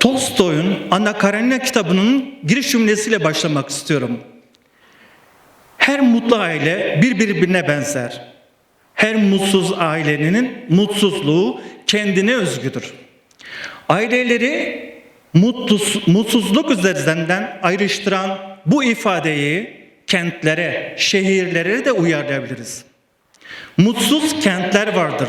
Tolstoy'un Anna Karenina kitabının giriş cümlesiyle başlamak istiyorum. Her mutlu aile birbirine benzer. Her mutsuz ailenin mutsuzluğu kendine özgüdür. Aileleri mutsuz, mutsuzluk üzerinden ayrıştıran bu ifadeyi kentlere, şehirlere de uyarlayabiliriz. Mutsuz kentler vardır.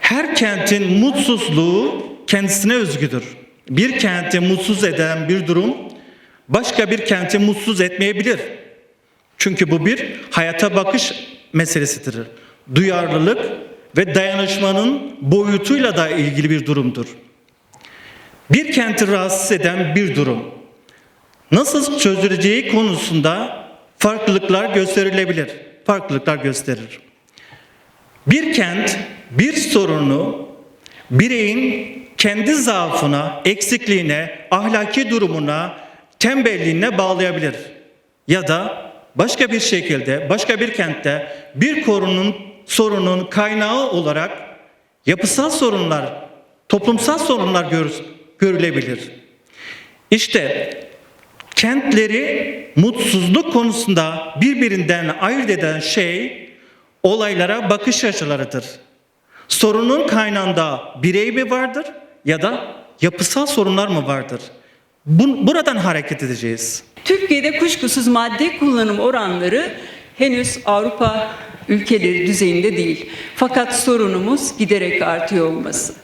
Her kentin mutsuzluğu kendisine özgüdür. Bir kenti mutsuz eden bir durum başka bir kenti mutsuz etmeyebilir. Çünkü bu bir hayata bakış meselesidir. Duyarlılık ve dayanışmanın boyutuyla da ilgili bir durumdur. Bir kenti rahatsız eden bir durum nasıl çözüleceği konusunda farklılıklar gösterilebilir. Farklılıklar gösterir. Bir kent bir sorunu bireyin kendi zaafına, eksikliğine, ahlaki durumuna, tembelliğine bağlayabilir. Ya da başka bir şekilde, başka bir kentte bir korunun sorunun kaynağı olarak yapısal sorunlar, toplumsal sorunlar gör, görülebilir. İşte kentleri mutsuzluk konusunda birbirinden ayırt eden şey olaylara bakış açılarıdır. Sorunun kaynağında birey mi vardır ya da yapısal sorunlar mı vardır? Bu- buradan hareket edeceğiz. Türkiye'de kuşkusuz madde kullanım oranları henüz Avrupa ülkeleri düzeyinde değil. Fakat sorunumuz giderek artıyor olması.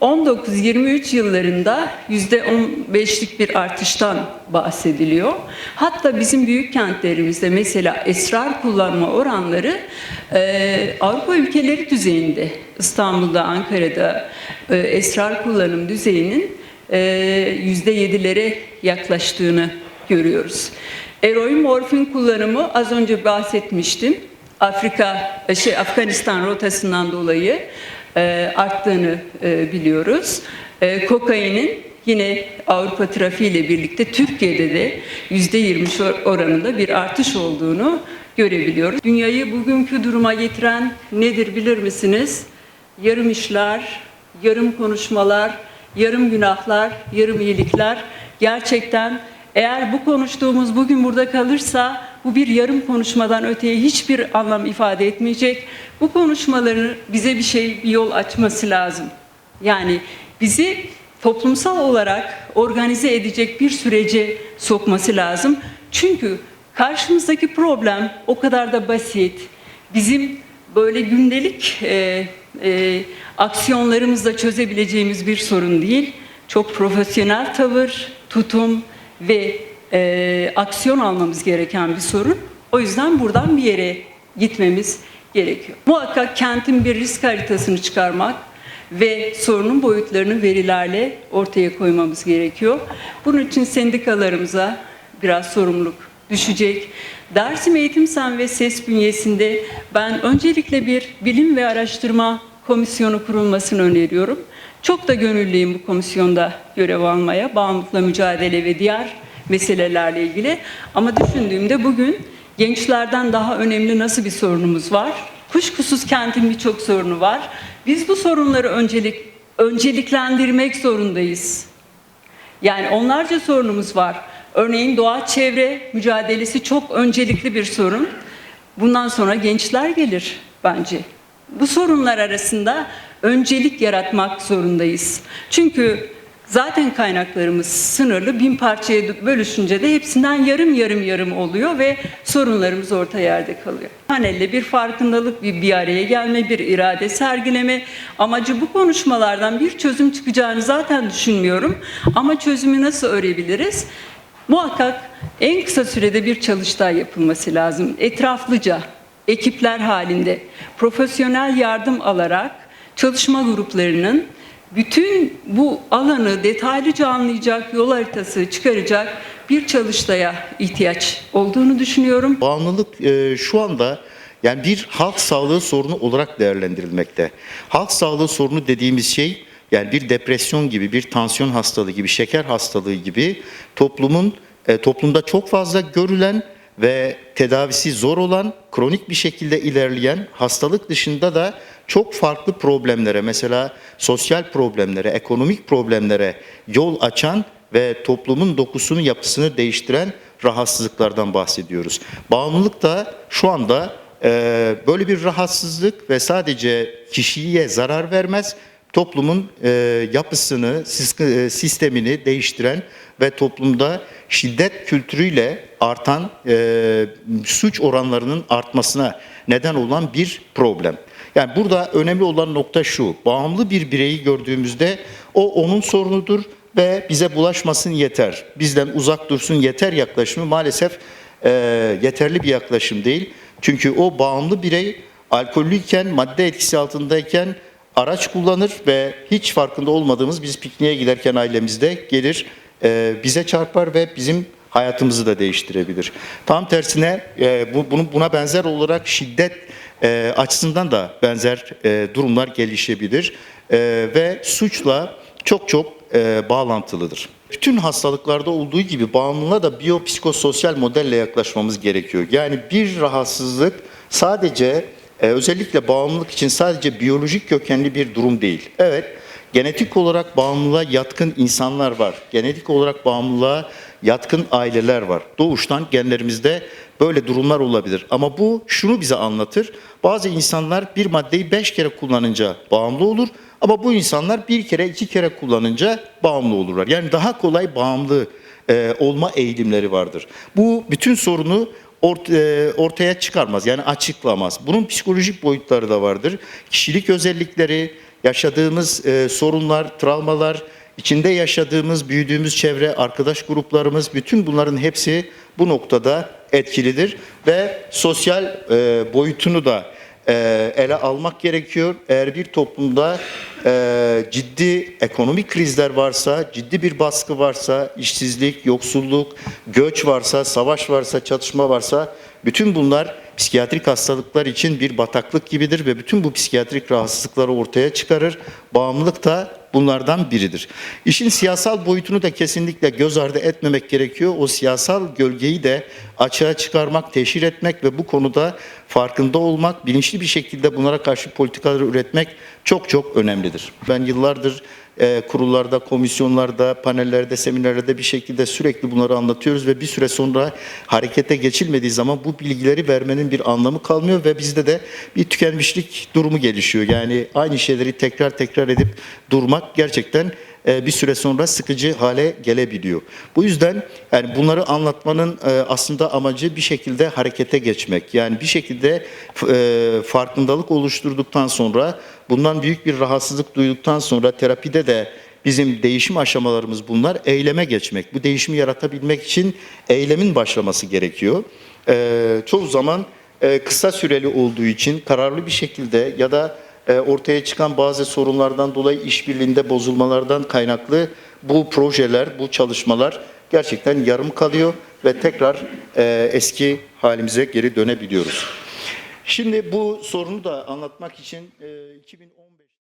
2019-23 yıllarında %15'lik bir artıştan bahsediliyor. Hatta bizim büyük kentlerimizde mesela esrar kullanma oranları e, Avrupa ülkeleri düzeyinde. İstanbul'da, Ankara'da e, esrar kullanım düzeyinin e, %7'lere yaklaştığını görüyoruz. Eroin morfin kullanımı az önce bahsetmiştim. Afrika, şey Afganistan rotasından dolayı e, arttığını e, biliyoruz. E, kokainin yine Avrupa trafiğiyle birlikte Türkiye'de de %20 oranında bir artış olduğunu görebiliyoruz. Dünyayı bugünkü duruma getiren nedir bilir misiniz? Yarım işler, yarım konuşmalar, yarım günahlar, yarım iyilikler. Gerçekten eğer bu konuştuğumuz bugün burada kalırsa bu bir yarım konuşmadan öteye hiçbir anlam ifade etmeyecek. Bu konuşmaların bize bir şey, bir yol açması lazım. Yani bizi toplumsal olarak organize edecek bir sürece sokması lazım. Çünkü karşımızdaki problem o kadar da basit. Bizim böyle gündelik e, e, aksiyonlarımızla çözebileceğimiz bir sorun değil. Çok profesyonel tavır, tutum ve e, aksiyon almamız gereken bir sorun. O yüzden buradan bir yere gitmemiz gerekiyor. Muhakkak kentin bir risk haritasını çıkarmak ve sorunun boyutlarını verilerle ortaya koymamız gerekiyor. Bunun için sendikalarımıza biraz sorumluluk düşecek. Dersim Eğitim Sen ve SES bünyesinde ben öncelikle bir bilim ve araştırma komisyonu kurulmasını öneriyorum. Çok da gönüllüyüm bu komisyonda görev almaya, bağımlılıkla mücadele ve diğer meselelerle ilgili. Ama düşündüğümde bugün gençlerden daha önemli nasıl bir sorunumuz var? Kuşkusuz kentin birçok sorunu var. Biz bu sorunları öncelik önceliklendirmek zorundayız. Yani onlarca sorunumuz var. Örneğin doğa çevre mücadelesi çok öncelikli bir sorun. Bundan sonra gençler gelir bence. Bu sorunlar arasında öncelik yaratmak zorundayız. Çünkü zaten kaynaklarımız sınırlı. Bin parçaya bölüşünce de hepsinden yarım yarım yarım oluyor ve sorunlarımız orta yerde kalıyor. Panelle bir farkındalık, bir, bir araya gelme, bir irade sergileme. Amacı bu konuşmalardan bir çözüm çıkacağını zaten düşünmüyorum. Ama çözümü nasıl örebiliriz? Muhakkak en kısa sürede bir çalıştay yapılması lazım. Etraflıca, ekipler halinde, profesyonel yardım alarak çalışma gruplarının bütün bu alanı detaylıca anlayacak, yol haritası çıkaracak bir çalıştaya ihtiyaç olduğunu düşünüyorum. Bağımlılık e, şu anda yani bir halk sağlığı sorunu olarak değerlendirilmekte. Halk sağlığı sorunu dediğimiz şey yani bir depresyon gibi, bir tansiyon hastalığı gibi, şeker hastalığı gibi toplumun e, toplumda çok fazla görülen ve tedavisi zor olan, kronik bir şekilde ilerleyen hastalık dışında da çok farklı problemlere mesela sosyal problemlere, ekonomik problemlere yol açan ve toplumun dokusunu, yapısını değiştiren rahatsızlıklardan bahsediyoruz. Bağımlılık da şu anda e, böyle bir rahatsızlık ve sadece kişiye zarar vermez, toplumun e, yapısını, e, sistemini değiştiren ve toplumda şiddet kültürüyle artan e, suç oranlarının artmasına neden olan bir problem. Yani burada önemli olan nokta şu, bağımlı bir bireyi gördüğümüzde o onun sorunudur ve bize bulaşmasın yeter, bizden uzak dursun yeter yaklaşımı maalesef e, yeterli bir yaklaşım değil. Çünkü o bağımlı birey alkollüyken, madde etkisi altındayken araç kullanır ve hiç farkında olmadığımız biz pikniğe giderken ailemizde gelir e, bize çarpar ve bizim hayatımızı da değiştirebilir. Tam tersine e, bu, bunu, buna benzer olarak şiddet e, açısından da benzer durumlar gelişebilir ve suçla çok çok bağlantılıdır. Bütün hastalıklarda olduğu gibi bağımlılığa da biyopsikososyal modelle yaklaşmamız gerekiyor. Yani bir rahatsızlık sadece e, özellikle bağımlılık için sadece biyolojik kökenli bir durum değil. Evet, genetik olarak bağımlılığa yatkın insanlar var. Genetik olarak bağımlılığa yatkın aileler var. Doğuştan genlerimizde böyle durumlar olabilir. Ama bu şunu bize anlatır. Bazı insanlar bir maddeyi beş kere kullanınca bağımlı olur. Ama bu insanlar bir kere iki kere kullanınca bağımlı olurlar. Yani daha kolay bağımlı e, olma eğilimleri vardır. Bu bütün sorunu ort- e, ortaya çıkarmaz yani açıklamaz. Bunun psikolojik boyutları da vardır. Kişilik özellikleri, yaşadığımız e, sorunlar, travmalar, içinde yaşadığımız, büyüdüğümüz çevre, arkadaş gruplarımız bütün bunların hepsi bu noktada etkilidir ve sosyal e, boyutunu da e, ele almak gerekiyor. Eğer bir toplumda e, ciddi ekonomik krizler varsa, ciddi bir baskı varsa, işsizlik, yoksulluk, göç varsa, savaş varsa, çatışma varsa bütün bunlar psikiyatrik hastalıklar için bir bataklık gibidir ve bütün bu psikiyatrik rahatsızlıkları ortaya çıkarır. Bağımlılık da bunlardan biridir. İşin siyasal boyutunu da kesinlikle göz ardı etmemek gerekiyor. O siyasal gölgeyi de açığa çıkarmak, teşhir etmek ve bu konuda farkında olmak, bilinçli bir şekilde bunlara karşı politikalar üretmek çok çok önemlidir. Ben yıllardır e, kurullarda, komisyonlarda, panellerde, seminerlerde bir şekilde sürekli bunları anlatıyoruz ve bir süre sonra harekete geçilmediği zaman bu bilgileri vermenin bir anlamı kalmıyor ve bizde de bir tükenmişlik durumu gelişiyor. Yani aynı şeyleri tekrar tekrar edip durmak gerçekten e, bir süre sonra sıkıcı hale gelebiliyor. Bu yüzden yani bunları anlatmanın e, aslında amacı bir şekilde harekete geçmek. Yani bir şekilde e, farkındalık oluşturduktan sonra bundan büyük bir rahatsızlık duyduktan sonra terapide de bizim değişim aşamalarımız bunlar. Eyleme geçmek. Bu değişimi yaratabilmek için eylemin başlaması gerekiyor. Çoğu zaman kısa süreli olduğu için kararlı bir şekilde ya da e, ortaya çıkan bazı sorunlardan dolayı işbirliğinde bozulmalardan kaynaklı bu projeler, bu çalışmalar gerçekten yarım kalıyor ve tekrar e, eski halimize geri dönebiliyoruz. Şimdi bu sorunu da anlatmak için e, 2010